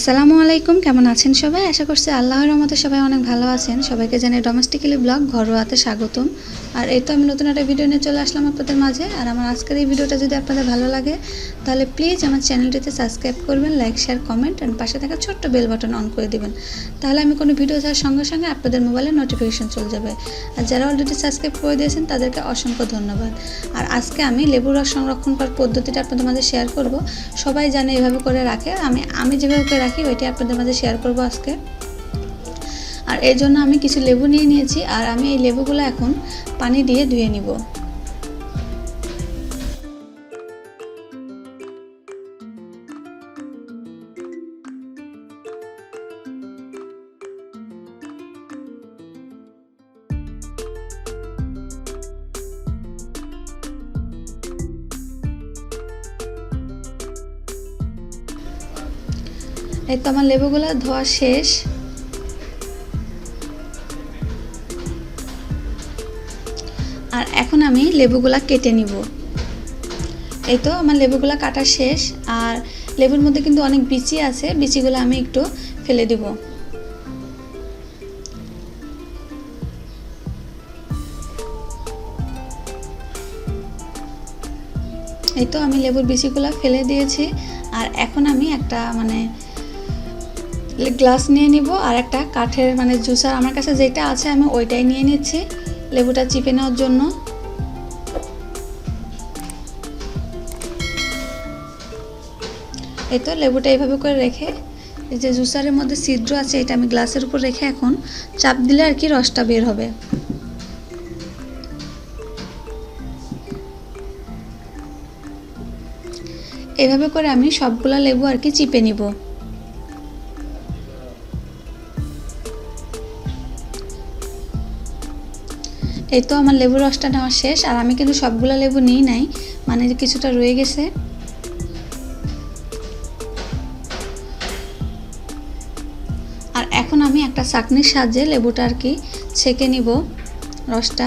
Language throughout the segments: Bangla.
আসসালামু আলাইকুম, কেমন আছেন সবাই? আশা করছি আল্লাহর রহমতে সবাই অনেক ভালো আছেন। সবাইকে জানাই ডোমেস্টিক্যালি ব্লগ ঘরোয়াতে স্বাগতম। আর এই তো আমি নতুন একটা ভিডিও নিয়ে চলে আসলাম আপনাদের মাঝে। আর আমার আজকের এই ভিডিওটা যদি আপনাদের ভালো লাগে, তাহলে প্লিজ আমার চ্যানেলটিতে সাবস্ক্রাইব করবেন লাইক শেয়ার কমেন্ট অ্যান্ড পাশে থাকা ছোট্ট বেল বাটন অন করে দিবেন। তাহলে আমি কোনো ভিডিও ছাড়ার সঙ্গে সঙ্গে আপনাদের মোবাইলে নোটিফিকেশন চলে যাবে। আর যারা অলরেডি সাবস্ক্রাইব করে দিয়েছেন, তাদেরকে অসংখ্য ধন্যবাদ। আর আজকে আমি লেবুর রস সংরক্ষণ করার পদ্ধতিটা আপনাদের মাঝে শেয়ার করব। সবাই জানে এভাবে করে রাখে। আমি আমি যেভাবে রাখি, ওইটাই আপনাদের মাঝে শেয়ার করব আজকে। আর এর জন্য আমি কিছু লেবু নিয়ে নিয়েছি, আর আমি এই লেবুগুলো এখন পানি দিয়ে ধুয়ে নিব। এই তো আমার লেবুগুলো ধোয়া শেষ। আর এখন আমি লেবুগুলা কেটে নিব। এই তো আমার লেবুগুলা কাটা শেষ। আর লেবুর মধ্যে কিন্তু অনেক বিচি আছে, বিচিগুলো আমি একটু ফেলে দিব। এই তো আমি লেবুর বিচিগুলো ফেলে দিয়েছি। আর এখন আমি একটা মানে গ্লাস নিয়ে নিব আর একটা কাঠের মানে জুসার আমার কাছে যেটা আছে আমি ওইটাই নিয়ে নিচ্ছি। লেবুটা চিপে নেওয়ার জন্য। এই তো লেবুটা এইভাবে করে রেখে, এই যে জুসারের মধ্যে ছিদ্র আছে এটা আমি গ্লাসের উপর রেখে এখন চাপ দিলে আর কি রসটা বের হবে। এভাবে করে আমি সবগুলা লেবু আর কি চিপে নিব। এই তো আমার লেবু রসটা নেওয়া শেষ, আর আমি কিন্তু সবগুলো লেবু নিই নাই মানে কিছুটা রয়ে গেছে। আর এখন আমি একটা চাকনির সাহায্যে লেবুটা আর কি ছেঁকে নিব রসটা।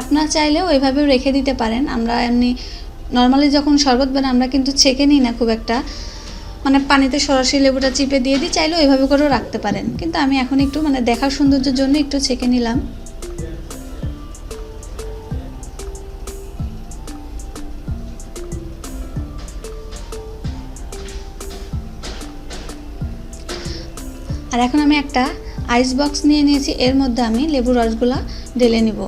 আপনারা চাইলেও ওইভাবেও রেখে দিতে পারেন, আমরা এমনি নর্মালি যখন শরবত বানাই, আমরা কিন্তু ছেঁকে নিই না খুব একটা। মানে পানিতে সরাসরি লেবুটা চিপে দিয়ে দিই, চাইলেও ওইভাবে করেও রাখতে পারেন। কিন্তু আমি এখন একটু মানে দেখার সৌন্দর্যের জন্য একটু ছেঁকে নিলাম। আর এখন আমি একটা আইস বক্স নিয়ে নিয়েছি। এর মধ্যে আমি লেবুর রসগুলা ঢেলে নিব।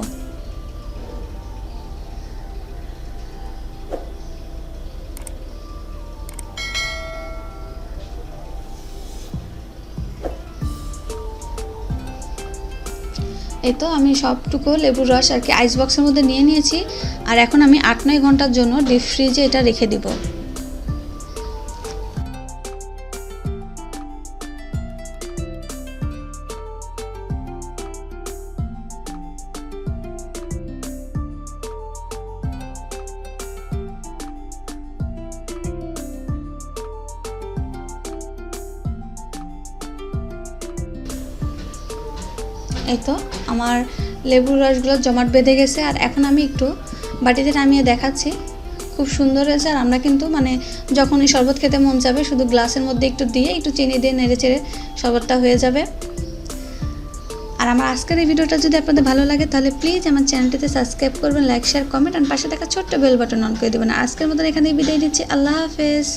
এই তো আমি সবটুকু লেবুর রস আর কি আইস বক্সের মধ্যে নিয়ে নিয়েছি। আর এখন আমি আট নয় ঘণ্টার জন্য ডিপ ফ্রিজে এটা রেখে দিব। এই তো, আমার লেবুর রসগুলো জমাট বেঁধে গেছে আর এখন আমি একটু বাটিতে নামিয়ে দেখাচ্ছি। খুব সুন্দর হয়েছে আর আমরা কিন্তু মানে যখন এই শরবত খেতে মন যাবে শুধু গ্লাসের মধ্যে একটু দিয়ে একটু চিনি দিয়ে নেড়ে চেড়ে শরবতটা হয়ে যাবে। আর আমার আজকের এই ভিডিওটা যদি আপনাদের ভালো লাগে তাহলে প্লিজ আমার চ্যানেলটিতে সাবস্ক্রাইব করবেন লাইক শেয়ার কমেন্ট আর পাশে থাকা ছোট্ট বেল বাটন অন করে দেবেন। আজকের মতন এখানেই বিদায় নিচ্ছি। আল্লাহ হাফেজ।